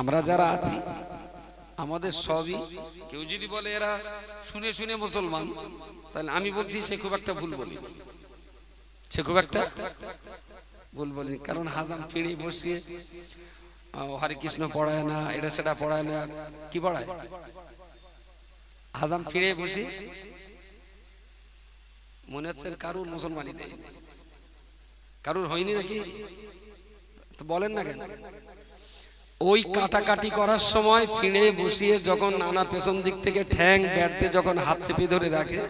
আমরা যারা আছি, আমাদের সবই, কেউ যদি বলে এরা শুনে শুনে মুসলমান, তাহলে আমি বলছি সে খুব একটা ভুল বলি সে খুব একটা ভুল বলিনি, কারণ হাজাম ফিরে বসিয়ে হরে কৃষ্ণ পড়ায় না, এটা সেটা পড়ায় না, কি পড়ায়? হাজাম ফিরে বসে, মনে হচ্ছে কারুর মুসলমানই দেয় কারুর হয়নি নাকি? তো বলেন না কেন? ওই কাটাকাটি করার সময় ফিরে বসিয়ে যখন নানা পেছন দিক থেকে ঠ্যাং ব্যাটতে যখন হাত চেপে ধরে রাখে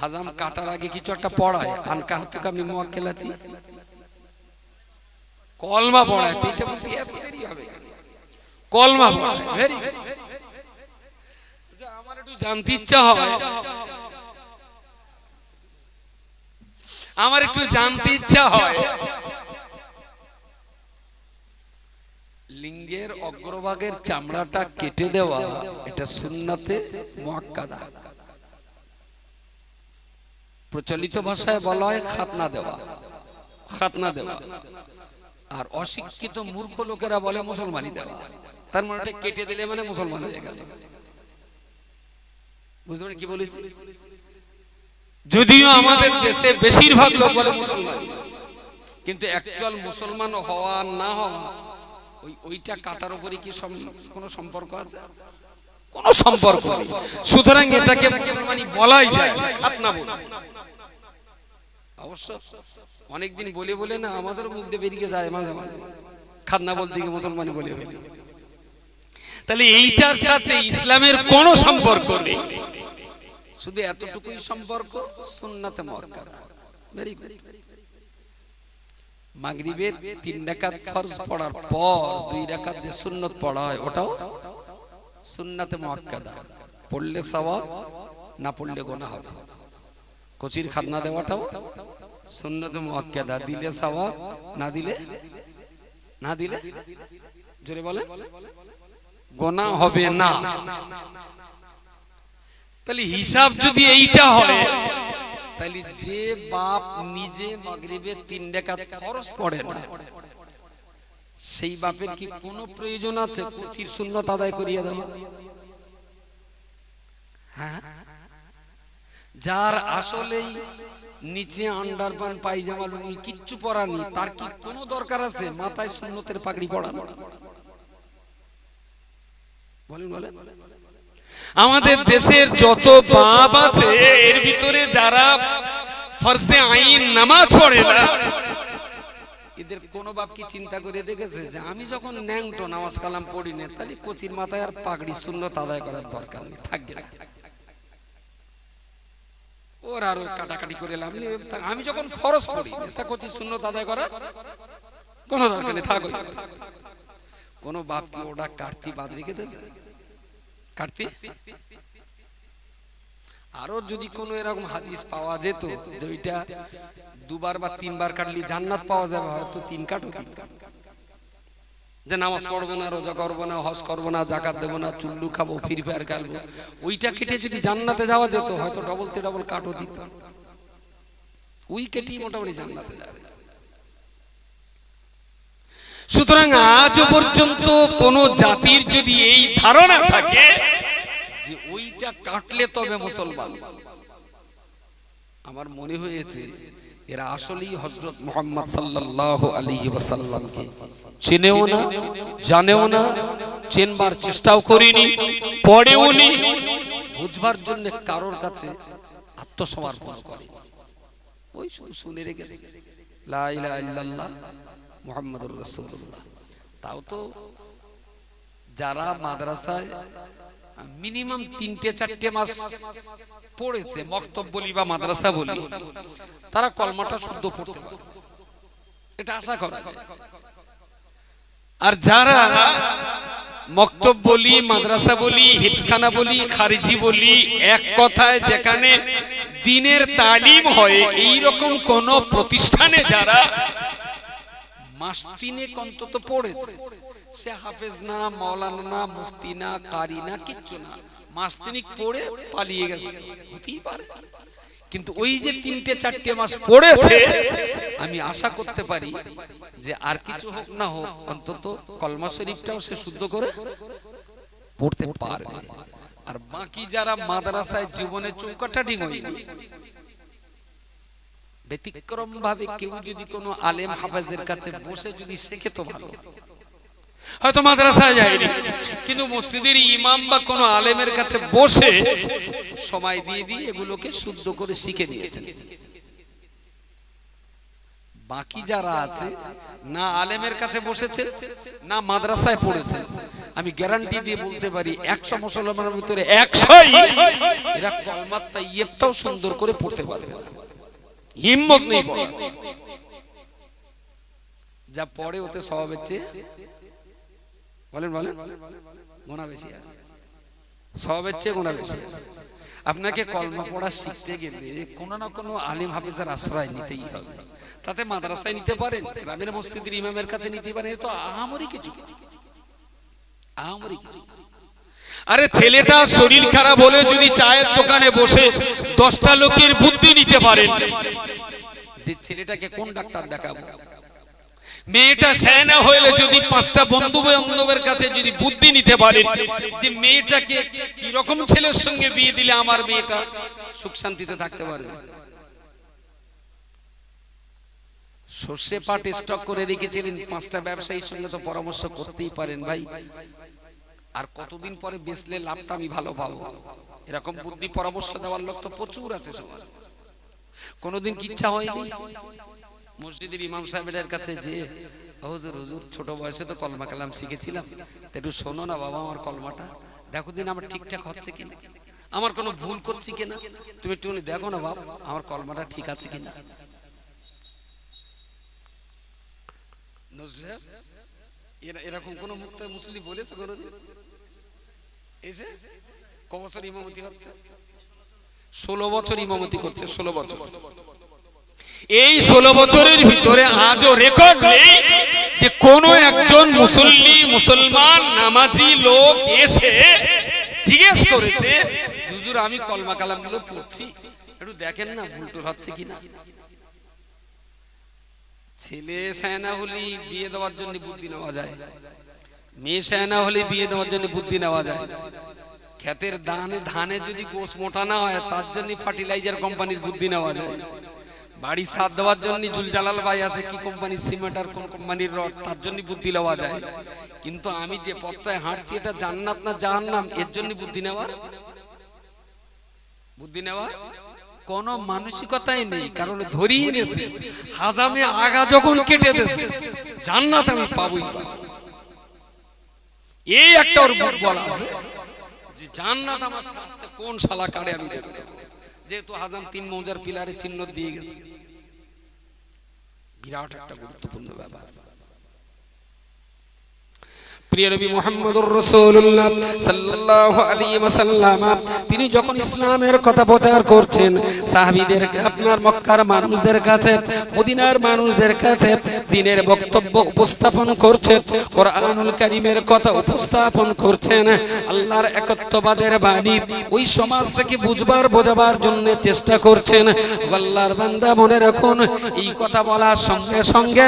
হাজাম কাটার আগে কিছু একটা পড়ায়, আনকা হাতুকা মিমুয়া খেলাতি কলমা পড়ায় এটা বলতে এত দেরি হবে কলমা পড়ায় ভেরি আমার একটু জানতে ইচ্ছা হয়। আমার একটু জানতে ইচ্ছা হয়। লিঙ্গের অগ্রভাগের চামড়াটা কেটে দেওয়া, এটা সুন্নাতে মুআক্কাদা প্রচলিত ভাষায় বলা হয় খাতনা দেওয়া খাতনা দেওয়া। আর অশিক্ষিত মূর্খ লোকেরা বলে মুসলমানি দেওয়া। তার মানে কেটে দিলে মানে মুসলমান হয়ে গেল। বুঝতে পারেন কি বলেছি? যদিও আমাদের দেশে বেশিরভাগ লোক বলে মুসলমান কিন্তু অ্যাকচুয়াল মুসলমান হওয়া না হওয়া ওই ওইটা কাটার উপরে কি কোনো সম্পর্ক আছে? কোনো সম্পর্ক নেই। সুতরাং এটাকে মুসলমানি বলাই যায় খাতনা বলে। অবশ্য অনেকদিন বলে বলে না আমাদের মুখ দিয়ে বেরিয়ে যায় মাঝে মাঝে। খাতনা বলতে গিয়ে মুসলমানি বলে বলে তাহলে এইটার সাথে ইসলামের কোনো সম্পর্ক নেই। শুধু এতটুকুই সম্পর্ক সুন্নাতে মুআক্কাদা ভেরি গুড মাগরিবের তিন রাকাত ফরজ পড়ার পর দুই রাকাত যে সুন্নত পড়া হয়, ওটাও সুন্নাতে মুআক্কাদা। পড়লে সওয়াব, না পড়লে গোনাহ। হবে কচির খাতনা দেওয়াটাও সুন্নাতে মুআক্কাদা। দিলে সওয়াব, না দিলে না দিলে? জোরে বলে গোনা হবে না। তাহলে হিসাব যদি এইটা হয় তাহলে যে বাপ নিজে মাগরিবে তিন রেখাত খরচ পড়ে না, সেই বাপের কি কোনো প্রয়োজন আছে? কুচির সুন্নত আদায় করিয়ে দেওয়া হ্যাঁ? যার আসলেই নিচে আন্ডারপ্যান্ট, পায়জামা, লুঙ্গি কিচ্ছু পরা নেই, তার কি কোনো দরকার আছে? মাথায় সুন্নতের পাগড়ি পড়া বলেন বলেন। আমাদের দেশের যত বাপ আছে এর ভিতরে যারা ফরসে আইন নামাজ পড়ে না এদের কোন বাপ কি চিন্তা করে দেখেছে যে আমি যখন ন্যাংটো নামাজ কালাম পড়ি না তাহলে কচির মাথায় আর পাগড়ি শূন্য আদায় করার দরকার নেই থাকবে ওর আরও কাটাকাটি করে লাভ নেই আমি যখন খরচ পড়ি তা কচি শূন্য আদায় করা কোনো দরকার নেই থাকো কোন বাপ কি ওটা কাটতি বাদ রেখে দিয়েছে? কাটতি। আরও যদি কোনো এরকম হাদিস পাওয়া যেত যে ওইটা দুবার বা তিনবার কাটলি জান্নাত পাওয়া যাবে, হয়তো তিন কাটও দিত। যে নামাজ পড়ব না, রোজা করব না, হজ করব না, জাকাত দেবো না, চুল্লু খাব, ফ্রি ফায়ার খেলব ওইটা কেটে যদি জান্নাতে যাওয়া যেত, হয়তো ডবল তে ডবল কাটও দিত। ওই কেটেই মোটামুটি জান্নাতে যাবে। সুতরাং আজ পর্যন্ত কোন জাতির যদি এই ধারণা থাকে যে ওইটা কাটলে তবে মুসলমান। আমার মনে হয়েছে এরা আসলেই হজরত মোহাম্মদ সাল্লাল্লাহু আলাইহি ওয়াসাল্লামকে চেনেও না, জানেও না, চেনবার চেষ্টাও করিনি, পড়েও নি, বুঝবার জন্য কারোর কাছে আত্মসমর্পণ করে ওই শুনে রেখেছে, লা ইলাহা ইল্লাল্লাহ মুহাম্মাদুর রাসূলুল্লাহ। তাও তো যারা মাদ্রাসায় মিনিমাম তিনটে চারটে মাস পড়েছে মক্তব বলি বা মাদ্রাসা বলি, তারা কলমাটা শুদ্ধ পড়তে পারে এটা আশা করা আর যারা মক্তব বলি, মাদ্রাসা বলি হিপসখানা বলি, খারিজি বলি, এক কথায় যেখানে দিনের তালিম হয় এই রকম কোন প্রতিষ্ঠানে যারা মাস তিনেক অন্তত পড়েছে। সে হাফেজ না মৌলানা না, মুফতি না, কারি না, কিচ্ছু না। মাস তিনিক পড়ে পালিয়ে গেছে। হতেই পারে। কিন্তু ওই যে তিনটে, চারটে মাস পড়েছে, আমি আশা করতে পারি যে আর কিছু হোক না হোক, অন্তত কলমা শরীফটাও সে শুদ্ধ করে পড়তে পারবে। আর বাকি যারা মাদ্রাসায় জীবনে চৌকাটা ডিঙোয়নি ব্যতিক্রম ভাবে কেউ যদি কোনো আলেম হাফেজের কাছে বসে যদি শেখে তো ভালো। হয়তো মাদ্রাসায় যায়নি কিন্তু মসজিদের ইমাম বা কোনো আলেমের কাছে বসে সময় দিয়ে দিয়ে এগুলোকে শুদ্ধ করে শিখে নিয়েছেন। বাকি যারা আছে না আলেমের কাছে বসেছে না মাদ্রাসায় পড়েছে। আমি গ্যারান্টি দিয়ে বলতে পারি একশো মুসলমানের ভিতরে একশোই এরা কলমাত তাইয়েবটাও সুন্দর করে পড়তে পারবে না। হিম্মত নেই যা পড়ে ওতে স্বভাবের চেয়ে বলেন বলেন গোনা বেশি আছে। স্বভাবের চেয়ে গোনা বেশি আছে। আপনাকে কলমা পড়া শিখতে গেলে কোনো না কোনো আলিম হাফিজের আশ্রয় নিতেই হবে। তাতে মাদ্রাসায় নিতে পারেন গ্রামের মসজিদের ইমামের কাছে নিতে পারেন তো আহামরি কিছু। আহামরি কিছু। আরে ছেলেটা শরীর খারাপ হলে যদি চায়ের দোকানে বসে দশটা লোকের বুদ্ধি নিতে পারেন যে ছেলেটাকে কোন ডাক্তার দেখাবো? মেয়েটা সেনা হইলে যদি পাঁচটা বন্ধু বান্ধবের কাছে যদি বুদ্ধি নিতে পারেন যে মেয়েটাকে কি রকম ছেলের সঙ্গে বিয়ে দিলে আমার মেয়েটা সুখ শান্তিতে থাকতে পারবে? সর্ষে পাট স্টক করে রেখেছিলেন, পাঁচটা ব্যবসায়ীর সঙ্গে তো পরামর্শ করতেই পারেন ভাই। আর কতদিন পরে বেচলে লাভটা আমি ভালো পাবো? এরকম বুদ্ধি, পরামর্শ দেওয়ার লোক তো প্রচুর আছে সমাজ। কোনোদিন কি ইচ্ছা হয়নি? মসজিদের ইমাম সাহেবের কাছে যে, হুজুর হুজুর, ছোট বয়সে তো কলমা কালাম শিখেছিলাম। একটু শোনো না বাবা আমার কলমাটা। দেখো দিন আমার ঠিকঠাক হচ্ছে কিনা। আমার কোনো ভুল করছি কিনা? তুমি একটু দেখো না বাবা আমার কলমাটা ঠিক আছে কিনা? নজরুল এরা- এরকম কোন মুক্ত মুসলিম বলেছে কোনোদিন? এসে ক বছর ইমামতি হচ্ছে? ষোলো বছর ইমামতি করছে, ষোলো বছর। এই ষোলো বছরের ভিতরে আজও রেকর্ড নেই যে কোন একজন মুসল্লি, মুসলমান, নামাজি লোক এসে জিজ্ঞেস করেছে আমি কলমা পড়ছি, একটু দেখেন না কিনা? ছেলে সায়না হলে বিয়ে দেওয়ার জন্য বুদ্ধি নেওয়া যায়। মেয়ে সায়না হলে বিয়ে দেওয়ার জন্য বুদ্ধি নেওয়া যায়। ক্ষেতের ধানে ধানে যদি গোস মোটা না হয় তার জন্য ফার্টিলাইজার কোম্পানির বুদ্ধি নেওয়া যায়। বাড়ি সাথ দেওয়ার জন্য জুল জালাল ভাই আছে কি কোম্পানি সিমেন্ট আর কোন কোম্পানির রড তার জন্য বুদ্ধি নেওয়া যায়। কিন্তু আমি যে পথটায় হাঁটছি এটা জান্নাত না জাহান্নাম এর জন্য বুদ্ধি নেওয়ার বুদ্ধি নেওয়ার কোন মানসিকতাই নেই, কারণ ধরিয়ে নিয়েছে। হাজামে আগা যখন কেটে দিয়েছে, জান্নাত আমি পাবই এই একটা ওর বুক বলা আছে, যে জান্নাত আমার সাথে কোন শালা কাড়ে আমি দেখে দেবো যেহেতু হাজাম তিন মৌজার পিলারে চিহ্ন দিয়ে গেছে। বিরাট একটা গুরুত্বপূর্ণ ব্যাপার। তিনি যখন ইসলামের কথা প্রচার করছেন আপনার মক্কার মানুষদের কাছে, মদিনার মানুষদের কাছে দিনের বক্তব্য উপস্থাপন করছেন, কোরআনুল কারীমের কথা উপস্থাপন করছেন, আল্লাহর একত্ববাদের বাণী ওই সমাজ থেকে বুঝবার, বোঝাবার জন্য চেষ্টা করছেন। আল্লাহর বান্দা মনে রাখুন, এই কথা বলার সঙ্গে সঙ্গে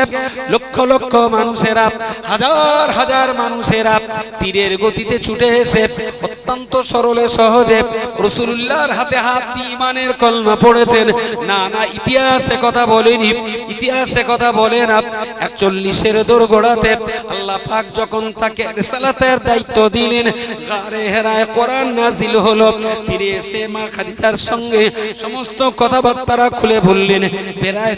লক্ষ লক্ষ মানুষেরা হাজার হাজার মানুষেরা তীরের গতিতে ছুটে এসে অত্যন্ত সরলে সহজে রসুল্লাহর হাতে হাত ইমানের কলমা পড়েছেন। না না, ইতিহাসে কথা বলেনি, ইতিহাসে কথা একচল্লিশের দোরগোড়াতে আল্লাহ পাক যখন তাকে রিসালাতের দায়িত্ব দিলেন, গারে হেরায় নাজিল ফিরে এসে মা খাদিজার সঙ্গে সমস্ত কথাবার্তারা খুলে বললেন, প্রায়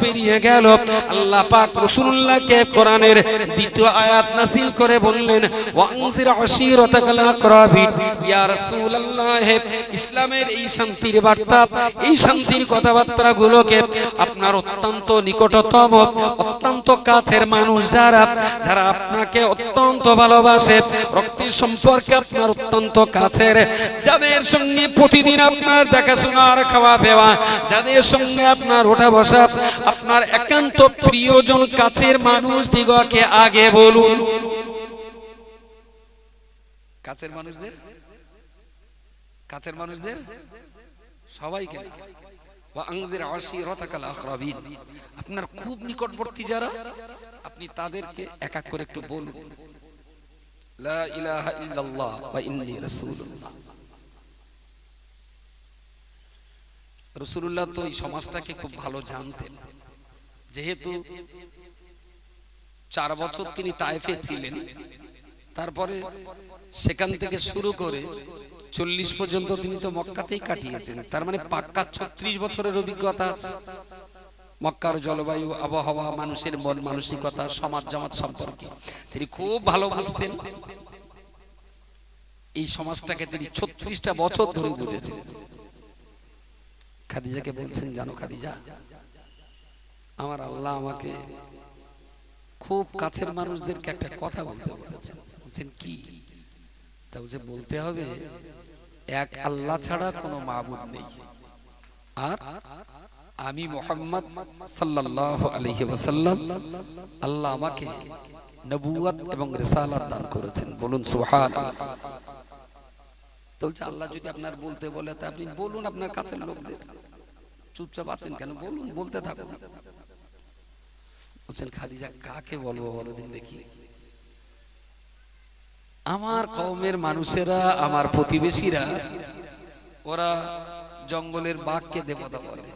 পেরিয়ে গেল। আল্লাহ পাক রসুল্লাহকে কোরআনের দ্বিতীয় আয়াত নাসিল করে বললেন ওয়াংসির আশিরাতাকাল আকরাবিন ইয়া রাসূলুল্লাহ, ইসলামের এই শান্তির বার্তা, এই শান্তির কথাবার্তা গুলোকে আপনার অত্যন্ত নিকটতম, অত্যন্ত কাছের মানুষ যারা যারা আপনাকে অত্যন্ত ভালোবাসে, রক্তের সম্পর্কে আপনার অত্যন্ত কাছের, যাদের সঙ্গে প্রতিদিন আপনার দেখাশোনার খাওয়া পেওয়া, যাদের সঙ্গে আপনার ওঠা বসা, আপনার একান্ত প্রিয়জন কাছের মানুষ দিগকে আগে বলুন। কাছের মানুষদের? কাছের মানুষদের? সবাইকে। আপনার খুব নিকটবর্তী যারা আপনি তাদেরকে এক এক করে একটু বলুন। লা ইলাহা ইল্লাল্লাহ ওয়া ইন্নী রাসূলুল্লাহ। রসুল্লাহ তো এই সমাজটাকে খুব ভালো জানতেন। যেহেতু চার বছর তিনি তায়েফে ছিলেন তারপরে সেখান থেকে শুরু করে চল্লিশ পর্যন্ত তিনি তো মক্কাতেই কাটিয়েছেন। তার মানে পাক্কা ছত্রিশ বছরের অভিজ্ঞতা আছে। মক্কার জলবায়ু, আবহাওয়া, মানুষের মন মানসিকতা, সমাজ জামাত সম্পর্কে। তিনি খুব ভালো বুঝতেন। এই সমাজটাকে তিনি ছত্রিশটা বছর ধরে বুঝেছিলেন খাদিজাকে বলছেন, জানো খাদিজা, আমার আল্লাহ আমাকে খুব কাছের মানুষদেরকে একটা কথা বলতে বলেছেন। বলছেন কি? তা বলছে, বলতে হবে, এক আল্লাহ ছাড়া কোনো মাহবুদ নেই। আর আমি মোহাম্মদ সাল্লাল্লাহু আলাইহি ওয়াসাল্লাম, আল্লাহ আমাকে নবুয়ত এবং রিসালাত দান করেছেন। বলুন তো বলছে, আল্লাহ যদি আপনার বলতে বলে, তা আপনি বলুন আপনার কাছের লোকদের। চুপচাপ আছেন কেন? বলুন, বলতে থাকুন। বলছেন, খাদিজা, কাকে বলব বলো দিন দেখি। আমার কওমের মানুষেরা, আমার প্রতিবেশীরা, ওরা জঙ্গলের বাঘকে দেবতা বলে,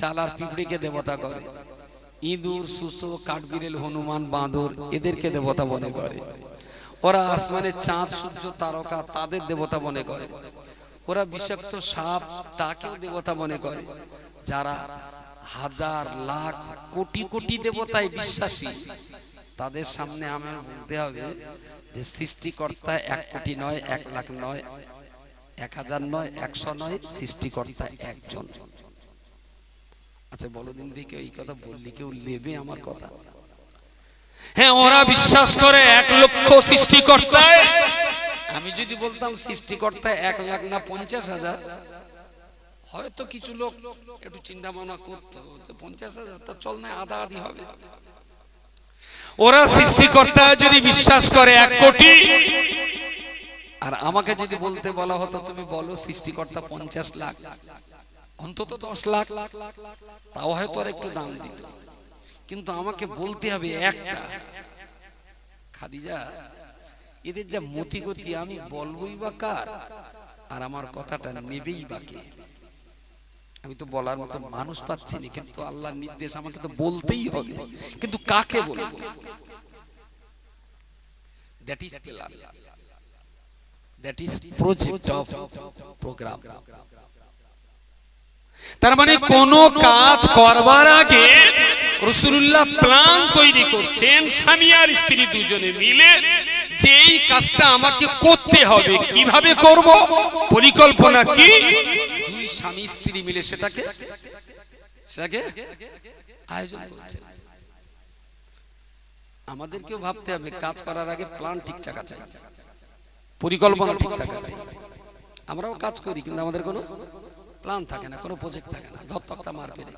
চালার পিঁপড়িকে দেবতা করে, ইঁদুর সুসো কাঠবিরেল হনুমান, বাঁদর এদেরকে দেবতা মনে করে। ওরা আসমানে চাঁদ, সূর্য, তারকা তাদের দেবতা মনে করে। ওরা বিষাক্ত সাপ তাকেও দেবতা মনে করে, যারা হাজার, লাখ, কোটি কোটি দেবতায় বিশ্বাসী। তাদের সামনে আমার বলতে হবে যে সৃষ্টিকর্তা এক কোটি নয়, এক লাখ নয়, এক হাজার নয়, একশো নয়, সৃষ্টিকর্তা একজন। আচ্ছা বলো দিন দিকে এই কথা বললি কেউ নেবে আমার কথা? হ্যাঁ ওরা বিশ্বাস করে এক লক্ষ সৃষ্টিকর্তায়। আমি যদি বলতাম সৃষ্টিকর্তা এক লাখ না পঞ্চাশ হাজার, হয়তো কিছু লোক একটু চিন্তা ভাবনা করতো যে পঞ্চাশ হাজার, তা চল না আদা আদি হবে। ওরা সৃষ্টিকর্তা যদি বিশ্বাস করে এক কোটি। আর আমাকে যদি বলতে বলা হতো, তুমি বলো সৃষ্টিকর্তা পঞ্চাশ লাখ, অন্তত দশ লাখ। তাও হয়তো আর একটু দাম দিত। কিন্তু আমাকে বলতে হবে একটা। খাদিজা, এদের যা মতিগতি, আমি বলবই বা কার? আর আমার কথাটা নেবেই বা কে? আমি তো বলার মতো মানুষ পাচ্ছি না কিন্তু আল্লাহর নির্দেশ আমাকে তো বলতেই হবে। কিন্তু কাকে বলব? That is plan that is project of program তার মানে কোন কাজ করবার আগে রসুল্লাহ প্ল্যান তৈরি করছেন স্বামী আর স্ত্রী দুজনে মিলে। যে এই কাজটা আমাকে করতে হবে কীভাবে করব? পরিকল্পনা কি? স্বামী স্ত্রী মিলে সেটাকে সেটাকে আয়োজন করছে। আমাদেরকেও ভাবতে হবে, কাজ করার আগে প্ল্যান ঠিক থাকা চাই, পরিকল্পনা ঠিক থাকা চাই। আমরাও কাজ করি, কিন্তু আমাদের কোনো প্ল্যান থাকে না, কোনো প্রজেক্ট থাকে না ধর তক্তা মার পেরে